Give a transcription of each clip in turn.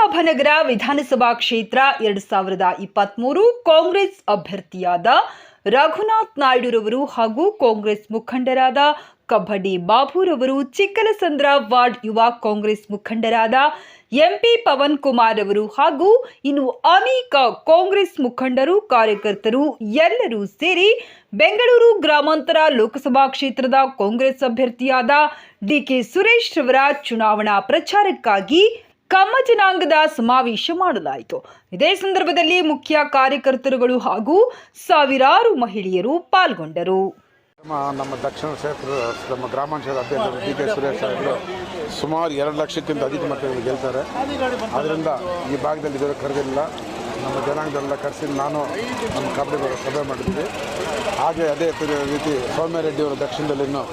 ಪದ್ಮನಾಭನಗರ ವಿಧಾನಸಭಾ ಕ್ಷೇತ್ರ ಎರಡು ಸಾವಿರದ ಇಪ್ಪತ್ತ್ಮೂರು ಕಾಂಗ್ರೆಸ್ ಅಭ್ಯರ್ಥಿಯಾದ ರಘುನಾಥ್ ನಾಯ್ಡುರವರು ಹಾಗೂ ಕಾಂಗ್ರೆಸ್ ಮುಖಂಡರಾದ ಕಬಡ್ಡಿ ಬಾಬುರವರು, ಚಿಕ್ಕಲಸಂದ್ರ ವಾರ್ಡ್ ಯುವ ಕಾಂಗ್ರೆಸ್ ಮುಖಂಡರಾದ ಎಂಪಿ ಪವನ್ ಕುಮಾರ್ ಅವರು ಹಾಗೂ ಇನ್ನು ಅನೇಕ ಕಾಂಗ್ರೆಸ್ ಮುಖಂಡರು, ಕಾರ್ಯಕರ್ತರು ಎಲ್ಲರೂ ಸೇರಿ ಬೆಂಗಳೂರು ಗ್ರಾಮಾಂತರ ಲೋಕಸಭಾ ಕ್ಷೇತ್ರದ ಕಾಂಗ್ರೆಸ್ ಅಭ್ಯರ್ಥಿಯಾದ ಡಿಕೆ ಸುರೇಶ್ ಅವರ ಚುನಾವಣಾ ಪ್ರಚಾರಕ್ಕಾಗಿ ಕಮ್ಮ ಜನಾಂಗದ ಸಮಾವೇಶ ಮಾಡಲಾಯಿತು. ಇದೇ ಸಂದರ್ಭದಲ್ಲಿ ಮುಖ್ಯ ಕಾರ್ಯಕರ್ತರುಗಳು ಹಾಗೂ ಸಾವಿರಾರು ಮಹಿಳೆಯರು ಪಾಲ್ಗೊಂಡರು. ನಮ್ಮ ದಕ್ಷಿಣ ಕ್ಷೇತ್ರ ನಮ್ಮ ಗ್ರಾಮಾಂತರ ಅಧ್ಯಕ್ಷರು ಡಿ ಕೆ ಸುರೇಶ್ ಅವರು ಸುಮಾರು ಎರಡು ಲಕ್ಷಕ್ಕಿಂತ ಅಧಿಕ ಮತಗಳು ಗೆಲ್ತಾರೆ. ಅದರಿಂದ ಈ ಭಾಗದಲ್ಲಿ ಇದರ ಕರೆದಿಲ್ಲ. ನಮ್ಮ ಜನಾಂಗದಲ್ಲ ಕರೆಸಿ ನಾನು ನಮ್ಮ ಕಬಡ್ಡಿ ಸಭೆ ಮಾಡಿದ್ವಿ. ಹಾಗೆ ಅದೇ ರೀತಿ ಸೌಮ್ಯ ರೆಡ್ಡಿ ಅವರು ದಕ್ಷಿಣದಲ್ಲಿ ಇನ್ನೂ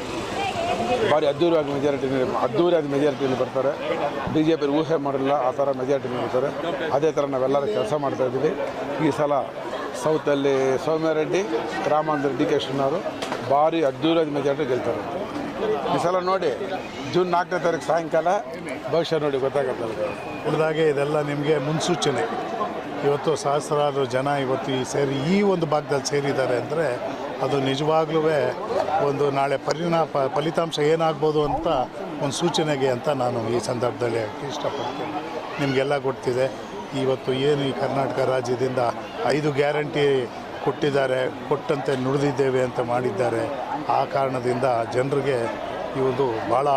ಭಾರಿ ಅದ್ದೂರಿಯಾಗಿ ಮೆಜಾರಿಟಿ ಅದ್ದೂರಿಯಾದ ಮೆಜಾರಿಟಿಯಲ್ಲಿ ಬರ್ತಾರೆ ಬಿ ಜೆ ಪಿ ಊಹೆ ಮಾಡಿಲ್ಲ, ಆ ಥರ ಮೆಜಾರಿಟಿ ಬರ್ತಾರೆ. ಅದೇ ಥರ ನಾವೆಲ್ಲರೂ ಕೆಲಸ ಮಾಡ್ತಾ ಇದ್ದೀವಿ. ಈ ಸಲ ಸೌತಲ್ಲಿ ಸೌಮ್ಯ ರೆಡ್ಡಿ, ಗ್ರಾಮಾಂತರ ಡಿ ಕೆ ಶಿವನವರು ಭಾರಿ ಅದ್ದೂರಿಯಾದ ಮೆಜಾರಿಟಿ ಗೆಲ್ತಾರೆ. ಈ ಸಲ ನೋಡಿ, ಜೂನ್ ನಾಲ್ಕನೇ ತಾರೀಕು ಸಾಯಂಕಾಲ, ಭವಿಷ್ಯ ನೋಡಿ ಗೊತ್ತಾಗುತ್ತೆ ಉಳಿದಾಗೆ ಇದೆಲ್ಲ ನಿಮಗೆ ಮುನ್ಸೂಚನೆ. ಇವತ್ತು ಸಹಸ್ರಾರು ಜನ ಇವತ್ತು ಈ ಸೇರಿ ಈ ಒಂದು ಭಾಗದಲ್ಲಿ ಸೇರಿದ್ದಾರೆ ಅಂದರೆ ಅದು ನಿಜವಾಗ್ಲೂ ಒಂದು ನಾಳೆ ಪರಿಣಾಮ ಫಲಿತಾಂಶ ಏನಾಗ್ಬೋದು ಅಂತ ಒಂದು ಸೂಚನೆಗೆ ಅಂತ ನಾನು ಈ ಸಂದರ್ಭದಲ್ಲಿ ಇಷ್ಟಪಡ್ತೀನಿ. ನಿಮಗೆಲ್ಲ ಗೊತ್ತಿದೆ, ಇವತ್ತು ಏನು ಈ ಕರ್ನಾಟಕ ರಾಜ್ಯದಿಂದ ಐದು ಗ್ಯಾರಂಟಿ ಕೊಟ್ಟಿದ್ದಾರೆ, ಕೊಟ್ಟಂತೆ ನುಡಿದಿದ್ದೇವೆ ಅಂತ ಮಾಡಿದ್ದಾರೆ. ಆ ಕಾರಣದಿಂದ ಜನರಿಗೆ ಇವತ್ತು ಭಾಳ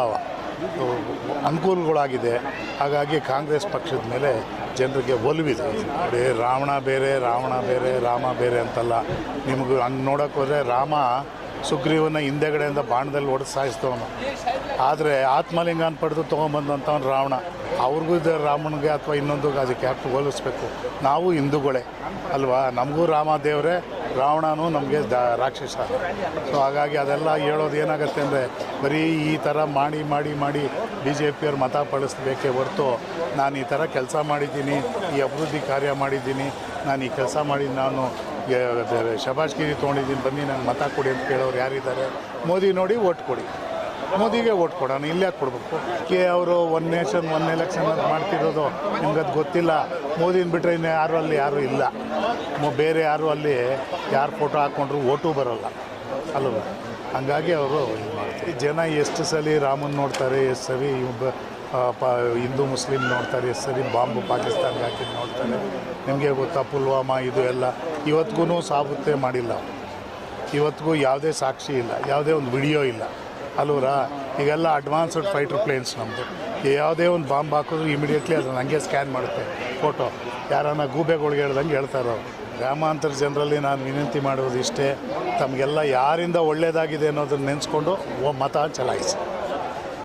ಅನುಕೂಲಗಳಾಗಿದೆ. ಹಾಗಾಗಿ ಕಾಂಗ್ರೆಸ್ ಪಕ್ಷದ ಮೇಲೆ ಜನರಿಗೆ ಒಲವಿದೆ. ನೋಡಿ ರಾವಣ ಬೇರೆ ರಾವಣ ಬೇರೆ, ರಾಮ ಬೇರೆ ಅಂತಲ್ಲ. ನಿಮಗೆ ಹಂಗೆ ನೋಡೋಕೆ ಹೋದರೆ ರಾಮ ಸುಗ್ರೀವನ ಹಿಂದೆಗಡೆಯಿಂದ ಬಾಣದಲ್ಲಿ ಹೊಡೆದು ಸಾಯಿಸ್ತವನು ಆದರೆ ಆತ್ಮಲಿಂಗನ ಪಡೆದು ತೊಗೊಂಬಂದಂಥವ್ನು ರಾವಣ. ಅವ್ರಿಗೂ ಇದೆ ರಾಮನಿಗೆ ಅಥವಾ ಇನ್ನೊಂದು ಅದಕ್ಕೆ ಯಾಕೆ ಹೋಲಿಸ್ಬೇಕು. ನಾವು ಹಿಂದೂಗಳೇ. ಅಲ್ವಾ? ನಮಗೂ ರಾಮ ದೇವರೇ ರಾವಣನೂ ನಮಗೆ ದ ರಾಕ್ಷಸ. ಸೊ ಹಾಗಾಗಿ ಅದೆಲ್ಲ ಹೇಳೋದು ಏನಾಗುತ್ತೆ ಅಂದರೆ, ಬರೀ ಈ ಥರ ಮಾಡಿ ಮಾಡಿ ಮಾಡಿ ಬಿ ಜೆ ಪಿಯವ್ರು ಮತ ಪಡಿಸ್ಬೇಕೇ ಹೊರತು ನಾನು ಈ ಥರ ಕೆಲಸ ಮಾಡಿದ್ದೀನಿ, ಈ ಅಭಿವೃದ್ಧಿ ಕಾರ್ಯ ಮಾಡಿದ್ದೀನಿ, ನಾನು ಈ ಕೆಲಸ ಮಾಡಿ ನಾನು ಶಬಾಷ್ಗಿರಿ ತೊಗೊಂಡಿದ್ದೀನಿ, ಬನ್ನಿ ನಂಗೆ ಮತ ಕೊಡಿ ಅಂತ ಕೇಳೋರು ಯಾರಿದ್ದಾರೆ, ಮೋದಿ ನೋಡಿ ಓಟ್ ಕೊಡಿ. ಮೋದಿಗೆ ಓಟ್ ಕೊಡೋಣ, ಇಲ್ಲಿ ಯಾಕೆ ಕೊಡಬೇಕು? ಕೆ ಅವರು ಒನ್ ನೇಷನ್ ಒನ್ ಎಲೆಕ್ಷನ್ ಅಂತ ಮಾಡ್ತಿರೋದು ನಿಮ್ಗದು ಗೊತ್ತಿಲ್ಲ. ಮೋದಿನ ಬಿಟ್ಟರೆ ಇನ್ನು ಯಾರು ಅಲ್ಲಿ ಯಾರೂ ಇಲ್ಲ. ಬೇರೆ ಯಾರು ಅಲ್ಲಿ ಯಾರು ಫೋಟೋ ಹಾಕ್ಕೊಂಡ್ರು ಓಟು ಬರೋಲ್ಲ. ಅಲ್ವ ಹಂಗಾಗಿ ಅವರು ಜನ ಎಷ್ಟು ಸಲ ರಾಮನ್ ನೋಡ್ತಾರೆ, ಎಷ್ಟು ಸರಿ ಪ, ಹಿಂದೂ ಮುಸ್ಲಿಂ ನೋಡ್ತಾರೆ, ಎಷ್ಟು ಸರಿ ಬಾಂಬು ಪಾಕಿಸ್ತಾನ್ಗೆ ಹಾಕಿದ್ದು ನೋಡ್ತಾರೆ. ನಿಮಗೆ ಗೊತ್ತಾ ಪುಲ್ವಾಮಾ, ಇದು ಎಲ್ಲ. ಇವತ್ತಿಗೂ ಸಾಬುತ್ತೆ ಮಾಡಿಲ್ಲ. ಇವತ್ತಿಗೂ ಯಾವುದೇ ಸಾಕ್ಷಿ ಇಲ್ಲ, ಯಾವುದೇ ಒಂದು ವಿಡಿಯೋ ಇಲ್ಲ. ಅಲ್ವರಾ ಈಗೆಲ್ಲ ಅಡ್ವಾನ್ಸ್ಡ್ ಫೈಟರ್ ಪ್ಲೇನ್ಸ್ ನಮ್ಮದು ಯಾವುದೇ ಒಂದು ಬಾಂಬ್ ಹಾಕಿದ್ರು ಇಮಿಡಿಯೇಟ್ಲಿ ಅದನ್ನು ಹಂಗೆ ಸ್ಕ್ಯಾನ್ ಮಾಡುತ್ತೆ. ಫೋಟೋ ಯಾರನ್ನ ಗೂಬೆಗಳಿಗೆ ಹೇಳ್ದಂಗೆ ಹೇಳ್ತಾರೋ ಗ್ರಾಮಾಂತರ ಜನರಲ್ಲಿ ನಾನು ವಿನಂತಿ ಮಾಡೋದು ಇಷ್ಟೇ. ತಮಗೆಲ್ಲ ಯಾರಿಂದ ಒಳ್ಳೆಯದಾಗಿದೆ ಅನ್ನೋದನ್ನು ನೆನೆಸ್ಕೊಂಡು ಮತ ಚಲಾಯಿಸಿ.